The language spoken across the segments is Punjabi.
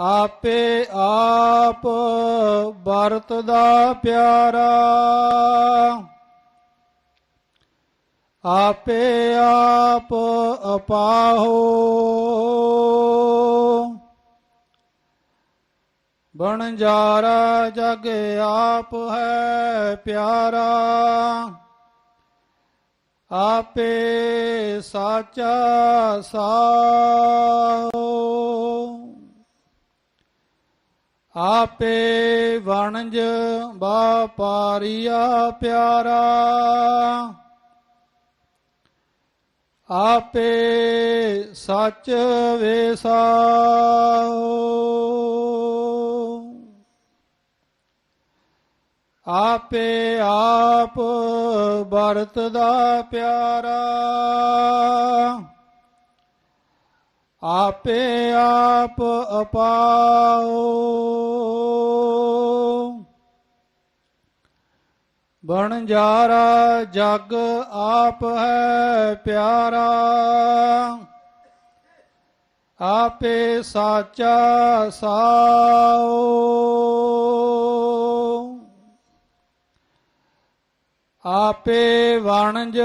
ਆਪੇ ਆਪ ਵਰਤਦਾ ਪਿਆਰਾ। ਆਪੇ ਆਪ ਅਪਾਹੋ। ਬਣਜਾਰਾ ਜਗ ਆਪ ਹੈ ਪਿਆਰਾ। ਆਪੇ ਸਾਚਾ ਸਾਓ ਆਪੇ ਵਣਜ ਬਾਪਾਰੀਆ ਪਿਆਰਾ। ਆਪੇ ਸੱਚ ਵੇਸਾਓ ਆਪੇ ਆਪ ਵਰਤਦਾ ਪਿਆਰਾ। ਆਪੇ ਆਪ ਅਪਾਓ। ਬਣਜਾਰਾ ਜਗ ਆਪ ਹੈ ਪਿਆਰਾ। ਆਪੇ ਸਾਚਾ ਸਾਓ। ਆਪੇ ਵਣਜ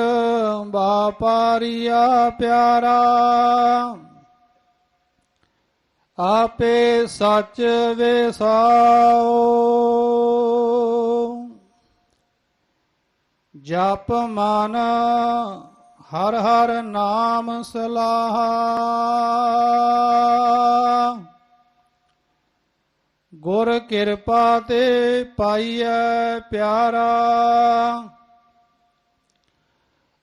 ਬਾਪਾਰੀਆ ਪਿਆਰਾ। ਆਪੇ ਸੱਚ ਵੇਸਾਓ। ਜਪ ਮਨ ਹਰ ਹਰ ਨਾਮ ਸਲਾਹਾ। ਗੁਰ ਕਿਰਪਾ ਤੇ ਪਾਈਐ ਪਿਆਰਾ।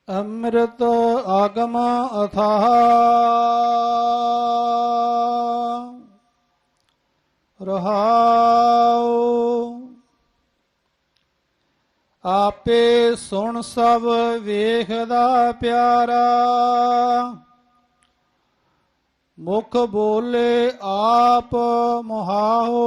ਅੰਮ੍ਰਿਤ ਆਗਮ ਅਥਾਹ। ਰਹਾਉ ਆਪੇ ਸੁਣ ਸਭ, ਵੇਖਦਾ ਪਿਆਰਾ। ਮੁਖ ਬੋਲੇ ਆਪ ਮੁਹਾਓ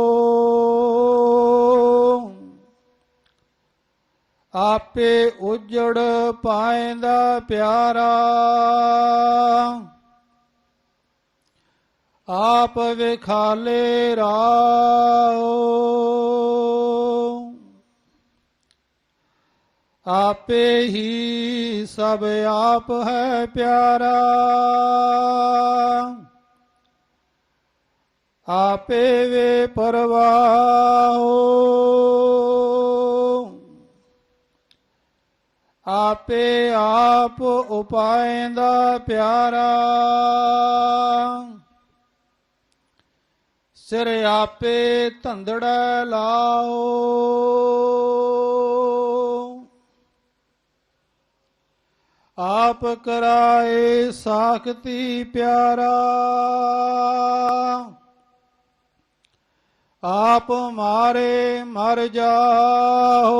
ਆਪੇ ਉਜੜ ਪਾਇਂਦਾ ਪਿਆਰਾ। ਆਪ ਵਿਖਾਲੇ ਰਾਓ ਆਪੇ ਹੀ ਸਭ ਆਪ ਹੈ ਪਿਆਰਾ। ਆਪੇ ਵੇ ਪਰਵਾਹੋ। ਆਪੇ ਆਪ ਉਪਾਇਂਦਾ ਪਿਆਰਾ। ਸਿਰ ਆਪੇ ਧੰਦੜਾ ਲਾਓ ਆਪ ਕਰਾਏ ਸਾਖਤੀ ਪਿਆਰਾ। ਆਪ ਮਾਰੇ ਮਰ ਜਾਓ।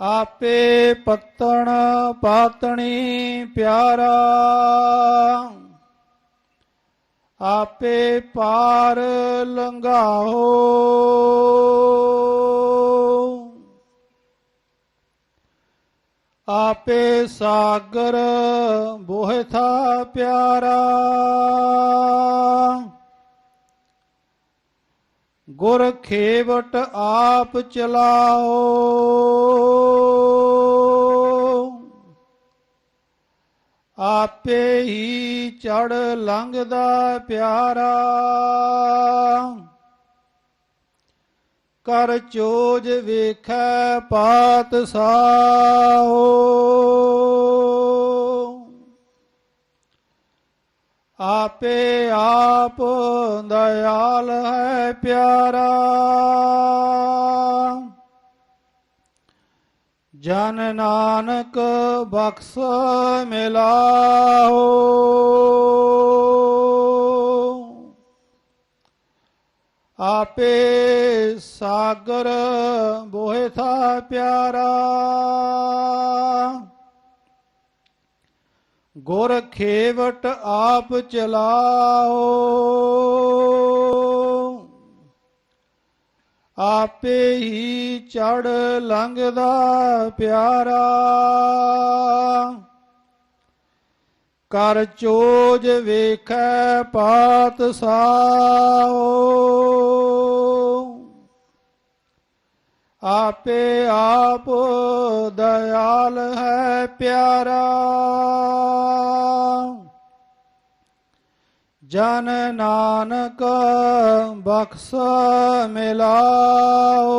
ਆਪੇ ਪੱਤਣ ਪਾਤਣੀ ਪਿਆਰਾ। ਆਪੇ ਪਾਰ ਲੰਘਾਓ। ਆਪੇ ਸਾਗਰ ਬੋਹਿਥਾ ਪਿਆਰਾ। ਗੁਰ ਖੇਵਟ ਆਪ ਚਲਾਓ। ਆਪੇ ਹੀ ਚੜ ਲੰਘਦਾ ਪਿਆਰਾ। ਕਰ ਚੋਜ ਵੇਖੈ ਪਾਤ ਸਾਓ ਆਪੇ ਆਪ ਦਇਆਲ ਹੈ ਪਿਆਰਾ। ਜਨ ਨਾਨਕ ਬਖਸ਼ ਮਿਲਾਓ ਆਪੇ ਸਾਗਰ ਬੋਹਿ ਥਾ ਪਿਆਰਾ। ਗੁਰ ਖੇਵਟ ਆਪ ਚਲਾਓ। ਆਪੇ ਹੀ ਚੜ ਲੰਘਦਾ ਪਿਆਰਾ। ਕਰ ਚੋਜ ਵੇਖੈ ਪਾਤ ਸਾਓ। ਆਪੇ ਆਪ ਦਇਆਲ ਹੈ ਪਿਆਰਾ। ਜਨ ਨਾਨਕ ਬਖਸ਼ ਮਿਲਾਓ।